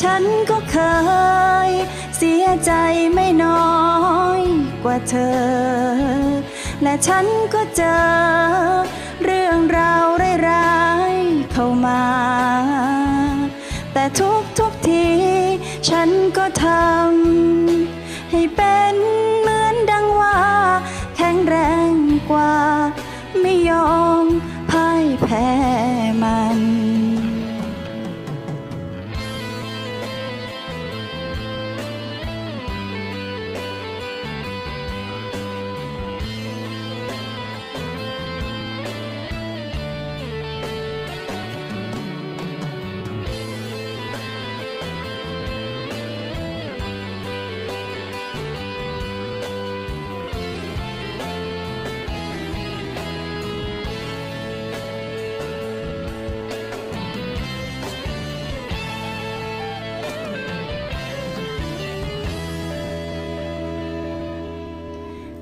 ฉันก็เคย เสียใจไม่น้อยกว่าเธอ และฉันก็เจอ เรื่องราวร้ายๆเข้ามา แต่ทุกทุกที ฉันก็ทำให้เป็นเหมือนดังว่า แข็งแรงกว่า ไม่ยอมพ่ายแพ้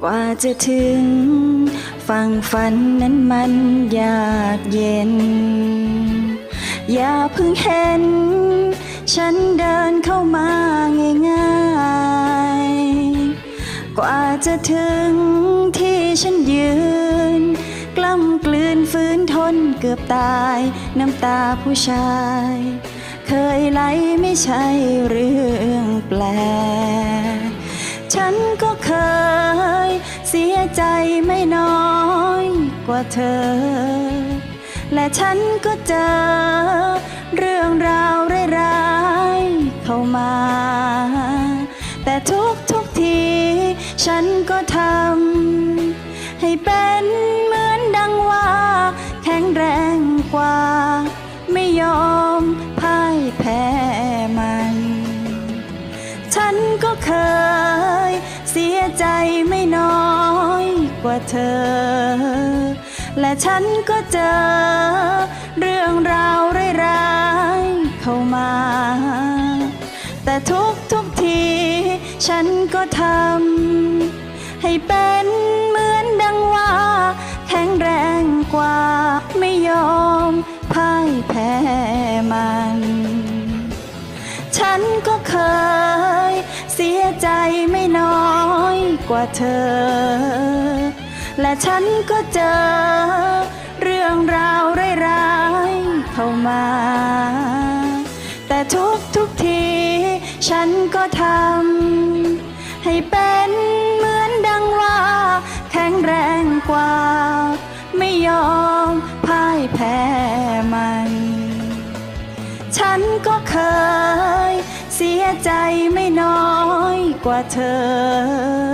กว่าจะถึงฝั่งฝันนั้นมันยากเย็น อย่าเพิ่งเห็น ฉันเดินเข้ามาง่ายๆ กว่าจะถึงที่ฉันยืน กล้ำกลืนฝืนทนเกือบตาย น้ำตาผู้ชาย เคยไหลไม่ใช่เรื่องแปลกฉันก็เคย ใจไม่น้อยกว่าเธอ และฉันก็เจอ เรื่องราวร้ายๆเข้ามา แต่ทุกทุกที ฉันก็ทำให้เป็นเหมือนดังว่า แข็งแรงกว่า ไม่ยอมพ่ายแพ้มัน ฉันก็เคยเสียใจไม่ กว่าเธอ และฉันก็เจอ เรื่องราวร้ายๆเข้ามา แต่ทุกทุกที ฉันก็ทำให้เป็นเหมือนดังว่า แข็งแรงกว่าไม่ยอมพ่ายแพ้มัน ฉันก็เคยเสียใจไม่น้อยกว่าเธอ และฉันก็เจอ เรื่องราวร้ายๆเข้ามา แต่ทุกทุกที ฉันก็ทำให้เป็นเหมือนดังว่า แข็งแรงกว่า ไม่ยอมพ่ายแพ้มัน ฉันก็เคย เสียใจไม่น้อยกว่าเธอ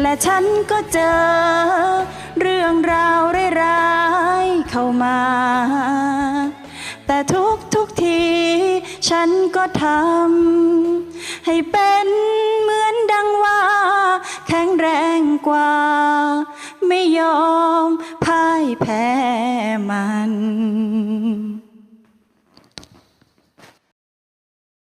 และฉันก็เจอ เรื่องราวร้ายๆเข้ามา แต่ทุกทุกที ฉันก็ทำให้เป็นเหมือนดังว่า แข็งแรงกว่า ไม่ยอมพ่ายแพ้มัน